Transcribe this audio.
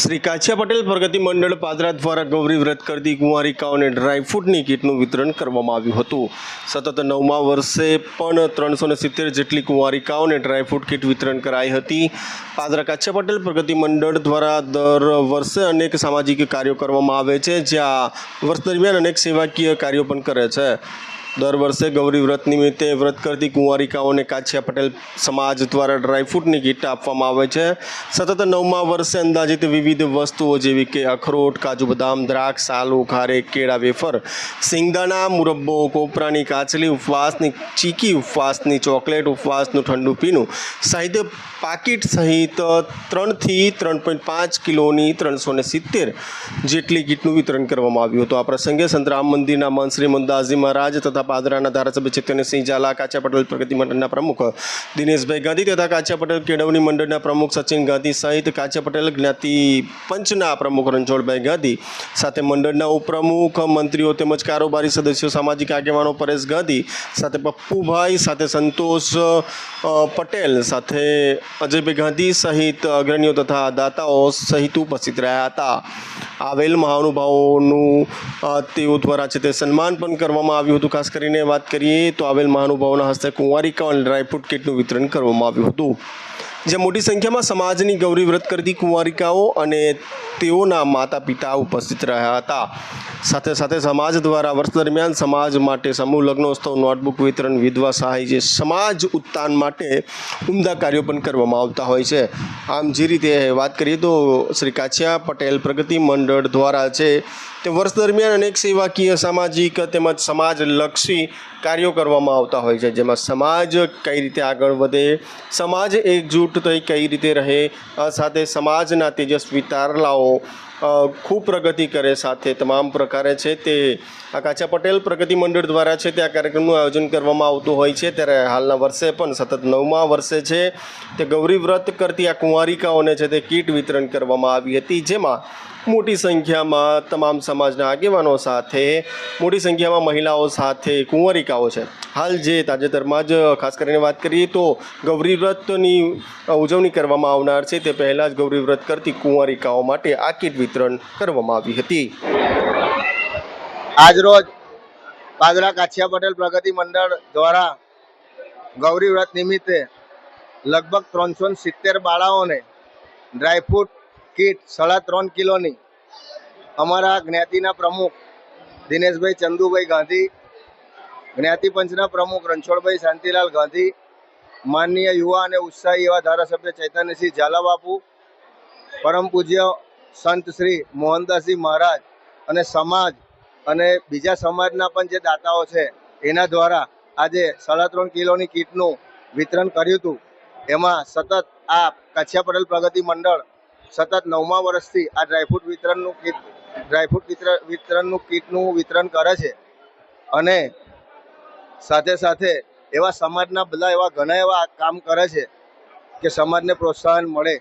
શ્રી કાછિયા પટેલ પ્રગતિ મંડળ પાદરા દ્વારા ગૌરી વ્રત કરતી કુંવારિકાઓને ડ્રાયફ્રૂટની કીટનું વિતરણ કરવામાં આવ્યું હતું. સતત નવમા વર્ષે પણ ત્રણસો સિત્તેર જેટલી કુંવારિકાઓને ડ્રાયફ્રૂટ કીટ વિતરણ કરાઈ હતી. પાદરા કાછિયા પટેલ પ્રગતિ મંડળ દ્વારા દર વર્ષે અનેક સામાજિક કાર્યો કરવામાં આવે છે, જ્યાં વર્ષ દરમિયાન અનેક સેવાકીય કાર્યો પણ કરે છે. દર વર્ષે ગૌરી વ્રત નિમિત્તે વ્રત કરતી કુંવારિકાઓને કાછિયા પટેલ સમાજ દ્વારા ડ્રાયફ્રૂટની કીટ આપવામાં આવે છે. સતત નવમા વર્ષે અંદાજિત વિવિધ વસ્તુઓ જેવી કે અખરોટ, કાજુ બદામ, દ્રાક્ષ, આલુ ખારેક કેળા, વેફર, સિંગદાણા, મુરબ્બો, કોપરાની કાચલી ઉપવાસની, ચીકી ઉપવાસની, ચોકલેટ ઉપવાસનું, ઠંડુ પીનું સાહિત્ય પાકીટ સહિત ત્રણથી ત્રણ પોઈન્ટ પાંચ કિલોની ત્રણસો ને સિત્તેર જેટલી કીટનું વિતરણ કરવામાં આવ્યું હતું. આ પ્રસંગે સંત રામ મંદિરના મન શ્રી મુંદાજી મહારાજ તથા પાદરાના ધારાસભ્ય ચૈતન્યસિંહ ઝાલા, કાચા પટેલ પ્રગતિ મંડળના પ્રમુખ દિનેશભાઈ ગાંધી તથા કાચા પટેલ કેળવણી મંડળના પ્રમુખ સચિન ગાંધી સહિત કાચા પટેલ જ્ઞાતિ પંચના પ્રમુખ રણછોડભાઈ ગાંધી. સાથે મંડળના ઉપપ્રમુખ, મંત્રીઓ તેમજ કારોબારી સદસ્યો, સામાજિક આગેવાનો પરેશ ગાંધી, સાથે પપ્પુભાઈ, સાથે સંતોષ પટેલ, સાથે અજયભાઈ ગાંધી સહિત અગ્રણીઓ તથા દાતાઓ સહિત ઉપસ્થિત રહ્યા હતા. આવેલ મહાનુભાવોનું તેઓ દ્વારા છે તે સન્માન પણ કરવામાં આવ્યું હતું, ખાસ કરીને વાત કરીએ તો આવેલ મહાનુભાવોના હસ્તે કુંવારિકા અને ડ્રાયફ્રૂટ કીટનું વિતરણ કરવામાં આવ્યું હતું. જ્યાં મોટી સંખ્યામાં સમાજની ગૌરી વ્રત કરતી કુંવારિકાઓ અને તેઓના માતા પિતા ઉપસ્થિત રહ્યા હતા. સાથે સાથે સમાજ દ્વારા વર્ષ દરમિયાન સમાજ માટે સમૂહ લગ્નોત્સવ, નોટબુક વિતરણ, વિધવા સહાય જે સમાજ ઉત્થાન માટે ઉમદા કાર્યો પણ કરવામાં આવતા હોય છે. આમ જે રીતે વાત કરીએ તો શ્રી કાછિયા પટેલ પ્રગતિ મંડળ દ્વારા છે તે વર્ષ દરમિયાન અનેક સેવાકીય, સામાજિક તેમજ સમાજલક્ષી કાર્યો કરવામાં આવતા હોય છે. જેમાં સમાજ કઈ રીતે આગળ વધે, સમાજ એકજૂટ થઈ કઈ રીતે રહે? સાથે સમાજના તેજસ્વી તારલાઓ ખૂબ પ્રગતિ કરે સાથે તમામ પ્રકારે છે તે. કાચા પટેલ પ્રગતિ મંડળ દ્વારા છે તે આ કાર્યક્રમનું આયોજન કરવામાં આવતું હોય છે. ત્યારે હાલના વર્ષે પણ સતત નવમા વર્ષે છે તે ગૌરી વ્રત કરતી આ કુંવારિકાઓને છે તે કીટ વિતરણ કરવામાં આવી હતી. જેમાં મોટી સંખ્યામાં તમામ સમાજના આગેવાનો સાથે, મોટી સંખ્યામાં મહિલાઓ સાથે કુંવરિકાઓ છે. હાલ જે તાજેતરમાં જ ખાસ કરીને વાત કરીએ તો ગૌરી વ્રતની ઉજવણી કરવામાં આવનાર છે. તે પહેલાં જ ગૌરી વ્રત કરતી કુંવરિકાઓ માટે આ કીટ વિતરણ કરવામાં આવી હતી. આજરોજ પાદરા કાછિયા પટેલ પ્રગતિ મંડળ દ્વારા ગૌરી વ્રત નિમિત્તે લગભગ ત્રણસો સિત્તેર બાળાઓને ડ્રાયફ્રૂટ કીટ સાડા ત્રણ કિલોની. અમારા જ્ઞાતિના પ્રમુખ દિનેશભાઈ ચંદુભાઈ ગાંધી, જ્ઞાતિ પંચના પ્રમુખ રણછોડભાઈ શાંતિલાલ ગાંધી, માનનીય યુવા અને ઉત્સાહી એવા ધારાસભ્ય ચૈતન્યસિંહ ઝાલાબાપુ પરમ પૂજ્ય સંત શ્રી મોહનદાસજી મહારાજ અને સમાજ અને બીજા સમાજના પણ જે દાતાઓ છે, એના દ્વારા આજે સાડા ત્રણ કિલોની કીટનું વિતરણ કર્યું હતું. એમાં સતત આ કચ્છિયા પટેલ પ્રગતિ મંડળ સતત નવમા વર્ષથી આ ડ્રાયફ્રૂટ વિતરણનું કીટ ડ્રાયફ્રૂટ વિતરણ, વિતરણનું કીટનું વિતરણ કરે છે. અને સાથે સાથે એવા સમાજના બધા એવા ઘણા એવા કામ કરે છે કે સમાજને પ્રોત્સાહન મળે.